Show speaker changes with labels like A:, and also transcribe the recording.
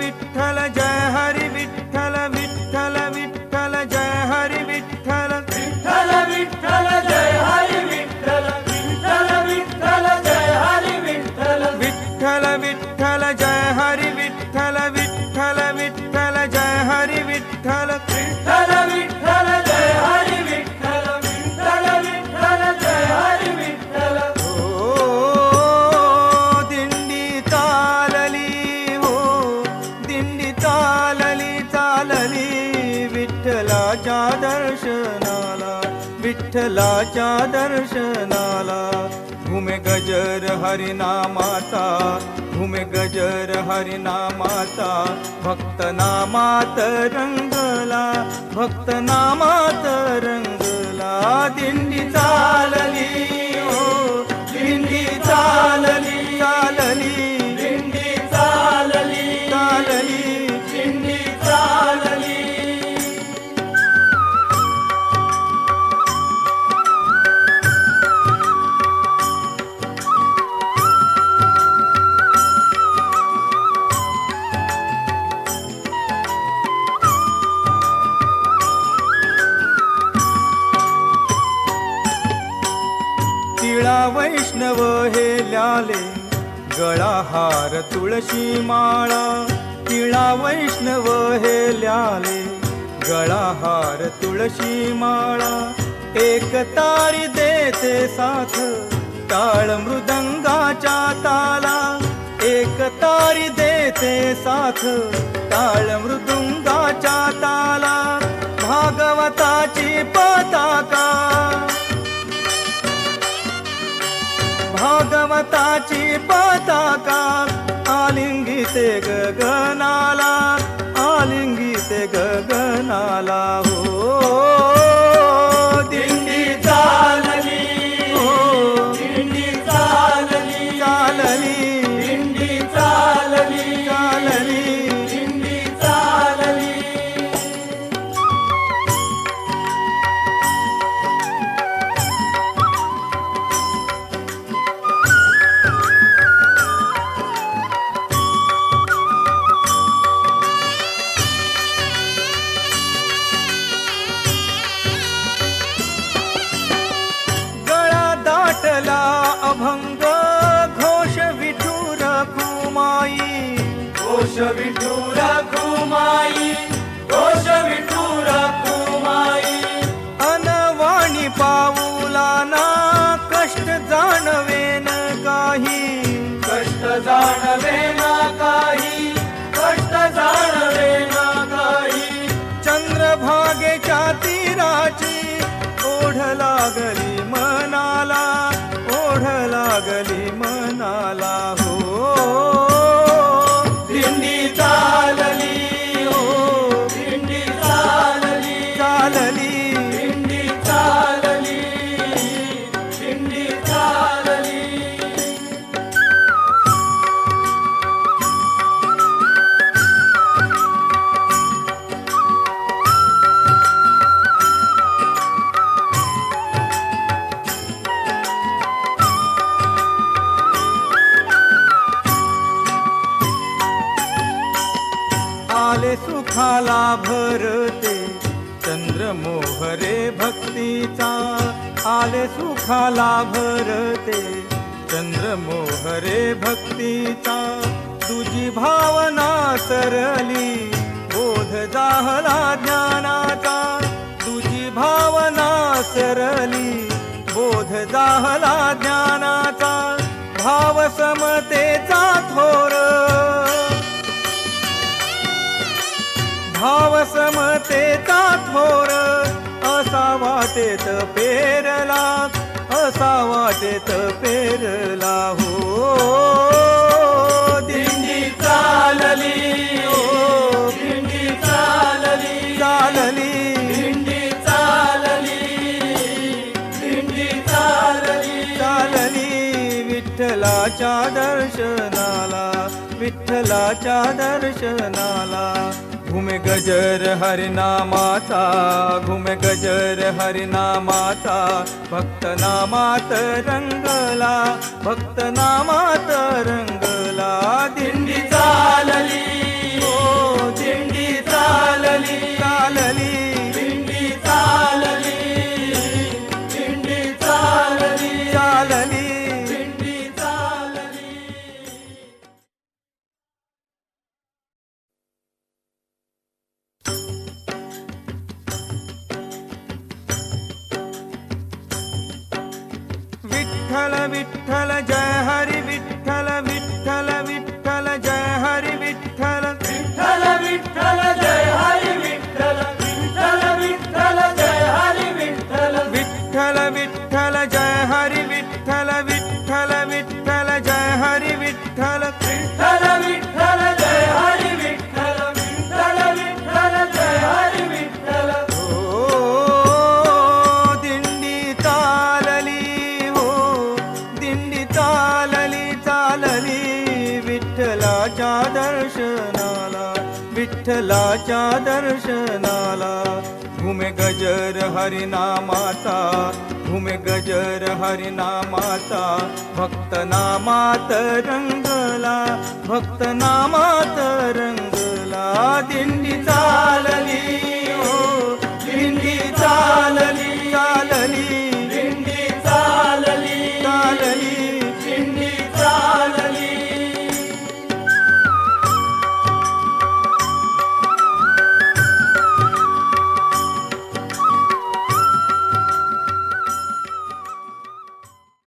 A: विठ्ठल जय हरी विठ्ठलाच्या दर्शनाला. घुमे गजर हरिनामाचा घुमे गजर हरिनामाचा. भक्त नामात रंगला भक्त नामात रंगला. दिंडी चालली. वैष्णव हे ल्याले गळा हार तुळशी माळा. तिळा वैष्णव हे ल्याले गळा हार तुळशी माळा. एक तारी देते साथ ताळ मृदंगाच्या ताला. एक तारी देते साथ ताळ मृदुंगाच्या ताला. भागवताची पताका भारताची पताका आलिंगिते ग विठुरा कुमाई
B: घोष विठुरा कुमाई.
A: अनवाणी पाऊलाना कष्ट जाणवेन काही.
B: कष्ट जाणवे काही कष्ट जाणवे काही.
A: चंद्रभागेच्या तीराची ओढ लागली मनाला ओढ लागली मला भरते चंद्र मोहरे भक्तीचा आले सुखाला भरते चंद्र मोहरे भक्तीचा. तुझी भावना सरली बोध जाहला ज्ञानाचा. तुझी भावना सरली बोध जाहला ज्ञानाचा. भाव समते समतेचा थोर असा वाटेत पेरला असा वाटेत पेरला हो.
B: दिंडी चालली
A: हो.
B: दिंडी चालली
A: चालली.
B: दिंडी चालली दिंडी चालली.
A: चालली विठ्ठलाच्या दर्शनाला विठ्ठलाच्या दर्शनाला. घुमे गजर हरिनामाचा घुमे गजर हरिनामाचा. भक्त नामात रंगला भक्त नामात
B: रंग
A: विठ्ठल विठ्ठल जय हरी विठ्ठलाच्या दर्शनाला. घुमे गजर हरिनामाता घुमे गजर हरिनामाता भक्त नामात रंगला भक्त नामात रंगला. दिंडी चालली